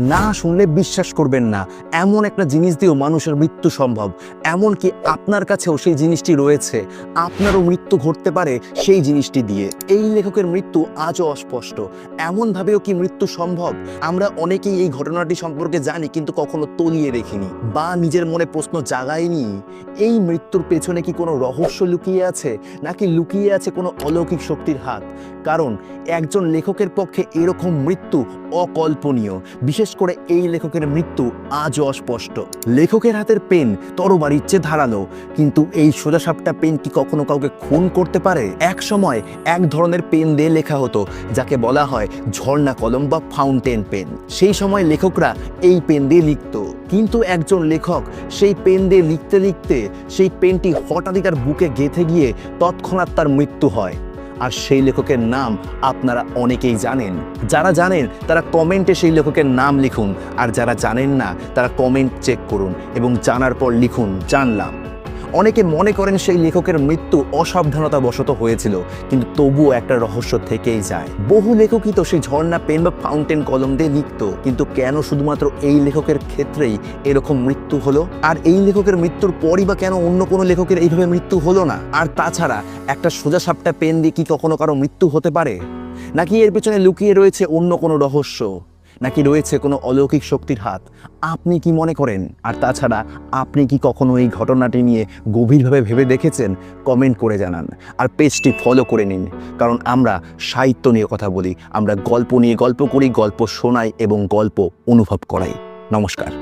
না শুনলে বিশ্বাস করবেন না। এমন একটা জিনিস দিয়েও মানুষের মৃত্যু সম্ভব। এমনকি আপনার কাছেও সেই জিনিসটি রয়েছে। আপনারও মৃত্যু ঘটতে পারে সেই জিনিসটি দিয়ে। এই লেখকের মৃত্যু আজও অস্পষ্ট। এমনভাবেও কি মৃত্যু সম্ভব? আমরা অনেকেই এই ঘটনাটি সম্পর্কে জানি কিন্তু কখনো তলিয়ে দেখিনি বা নিজের মনে প্রশ্ন জাগায়নি এই মৃত্যুর পেছনে কি কোনো রহস্য লুকিয়ে আছে? নাকি লুকিয়ে আছে কোনো অলৌকিক শক্তির হাত? কারণ একজন লেখকের পক্ষে এরকম মৃত্যু অকল্পনীয়। বিশেষ করে এই লেখকের মৃত্যু আজও অস্পষ্ট। লেখকের হাতের পেন তরবারির চেয়ে ধারালো। কিন্তু এই সোজাসাপটা পেন কি কখনো কাউকে খুন করতে পারে? এক সময় এক ধরনের পেন দিয়ে লেখা হতো, যাকে বলা হয় ঝর্ণা কলম বা ফাউন্টেন পেন। সেই সময় লেখকরা এই পেন দিয়ে লিখত। কিন্তু একজন লেখক সেই পেন দিয়ে লিখতে লিখতে সেই পেনটি হঠাৎই তার বুকে গেঁথে গিয়ে তৎক্ষণাৎ তার মৃত্যু হয়। আর সেই লেখকের নাম আপনারা অনেকেই জানেন। যারা জানেন, তারা কমেন্টে সেই লেখকের নাম লিখুন। আর যারা জানেন না, তারা কমেন্ট চেক করুন এবং জানার পর লিখুন, জানলাম। অনেকে মনে করেন সেই লেখকের মৃত্যু অসাবধানতা বশত হয়েছিল, কিন্তু তবুও একটা রহস্য থেকেই যায়। বহু লেখকই তো সেই ঝর্ণা, পেন বা ফাউন্টেন কলম দিয়ে লিখত, কিন্তু কেন শুধুমাত্র এই লেখকের ক্ষেত্রেই এরকম মৃত্যু হলো? আর এই লেখকের মৃত্যুর পরই বা কেন অন্য কোনো লেখকের এইভাবে মৃত্যু হলো না? আর তাছাড়া, একটা সোজা সাপটা পেন দিয়ে কি কখনো কারও মৃত্যু হতে পারে? নাকি এর পেছনে লুকিয়ে রয়েছে অন্য কোনো রহস্য? নাকি রয়েছে কোনো অলৌকিক শক্তির হাত? আপনি কি মনে করেন? আর তাছাড়া, আপনি কি কখনো এই ঘটনাটি নিয়ে গভীরভাবে ভেবে দেখেছেন? কমেন্ট করে জানান। আর পেজটি ফলো করে নিন। কারণ আমরা সাহিত্য নিয়ে কথা বলি, আমরা গল্প নিয়ে গল্প করি, গল্প শোনাই এবং গল্প অনুভব করাই। নমস্কার।